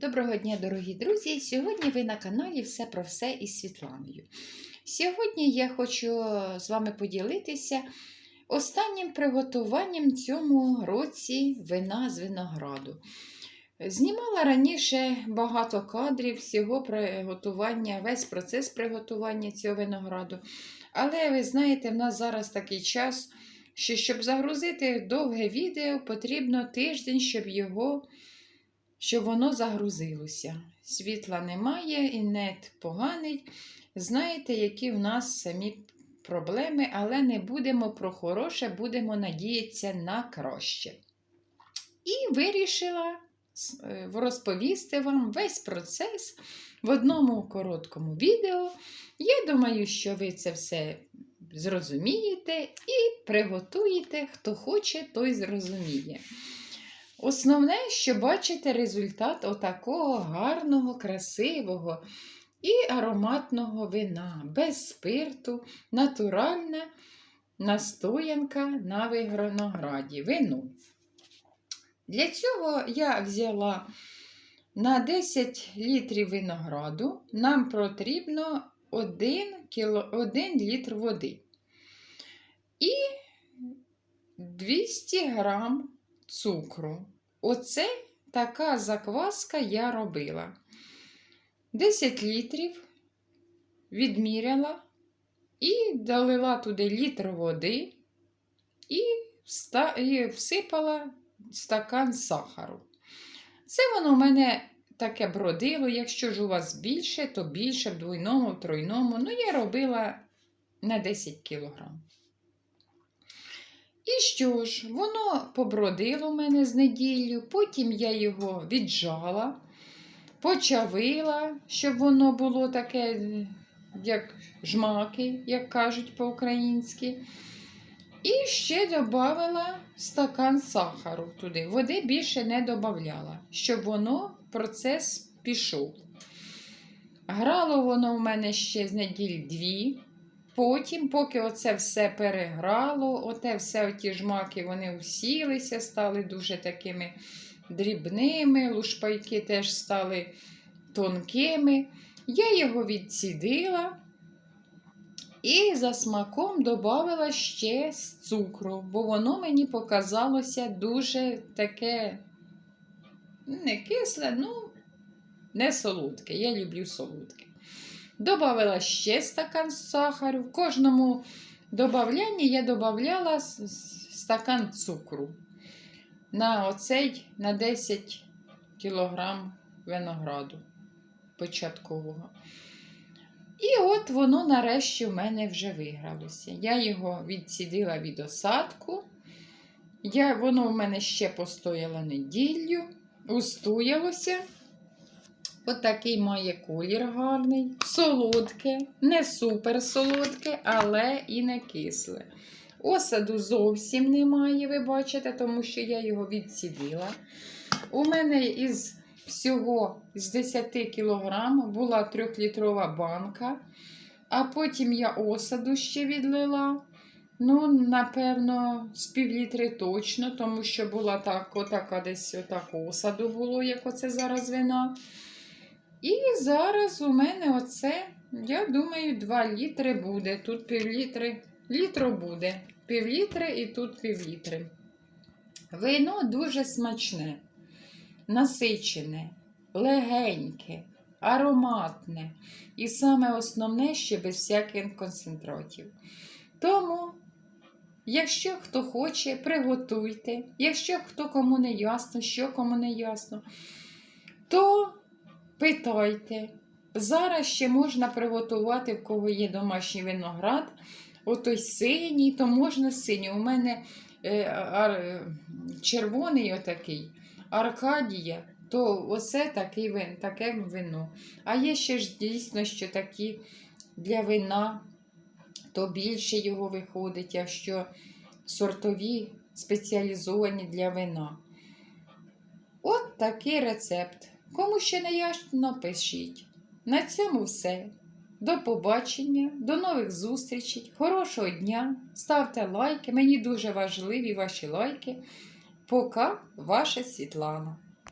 Доброго дня, дорогі друзі! Сьогодні ви на каналі Все про все із Світланою. Сьогодні я хочу з вами поділитися останнім приготуванням цьому році вина з винограду. Знімала раніше багато кадрів всього приготування, весь процес приготування цього винограду. Але ви знаєте, в нас зараз такий час, що щоб загрузити довге відео, потрібно тиждень, щоб його щоб воно загрузилося. Світла немає, і нет поганий. Знаєте, які в нас самі проблеми, але не будемо про хороше, будемо надіятися на краще. І вирішила е, розповісти вам весь процес в одному короткому відео. Я думаю, що ви це все зрозумієте і приготуєте, хто хоче, той зрозуміє. Основне, що бачите результат отакого гарного, красивого і ароматного вина, без спирту, натуральна настоянка на винограді, вину. Для цього я взяла на 10 літрів винограду, нам потрібно 1, кіло, 1 літр води. І 200 грам цукру. Оце така закваска я робила. 10 літрів відміряла і долила туди літр води і, всипала стакан сахару. Це воно в мене таке бродило. Якщо ж у вас більше, то більше в двойному, в тройному. Ну, я робила на 10 кілограм. І що ж, воно побродило в мене з неділю, потім я його віджала, почавила, щоб воно було таке, як жмаки, як кажуть по-українськи. І ще додала стакан сахару туди. Води більше не додавала, щоб воно процес пішов. Грало воно в мене ще з неділь дві. Потім, поки оце все переграло, оте все оті жмаки вони усілися, стали дуже такими дрібними, лушпайки теж стали тонкими. Я його відцідила і за смаком додала ще з цукру, бо воно мені показалося дуже таке не кисле, ну, не солодке. Я люблю солодке. Добавила ще стакан сахару. В кожному додаванні я додавала стакан цукру на оцей на 10 кг винограду початкового. І от воно нарешті в мене вже вигралося. Я його відсідила від осадку. Я, Воно в мене ще постояло неділю, устоялося. От такий має колір гарний, солодке, не супер солодке, але і не кисле. Осаду зовсім немає, ви бачите, тому що я його відсідила. У мене із всього з 10 кг була 3-літрова банка, а потім я осаду ще відлила. Ну, напевно, з півлітри точно, тому що була так, отака десь отак осаду було, як оце зараз вина. І зараз у мене оце, я думаю, 2 літри буде. Тут півлітри, літро буде. Півлітри і тут півлітри. Вино дуже смачне, насичене, легеньке, ароматне. І саме основне, ще без всяких концентратів. Тому, якщо хто хоче, приготуйте. Якщо хто кому не ясно, що кому не ясно, то питайте. Зараз ще можна приготувати, в кого є домашній виноград. Отой синій, то можна синій. У мене е, ар, червоний отакий, Аркадія, то оце такий вин, таке вино. А є ще ж дійсно, що такі для вина, то більше його виходить, якщо сортові спеціалізовані для вина. От такий рецепт. Кому ще не ясно, пишіть. На цьому все. До побачення, до нових зустрічей, хорошого дня. Ставте лайки. Мені дуже важливі ваші лайки. Пока, ваша Світлана.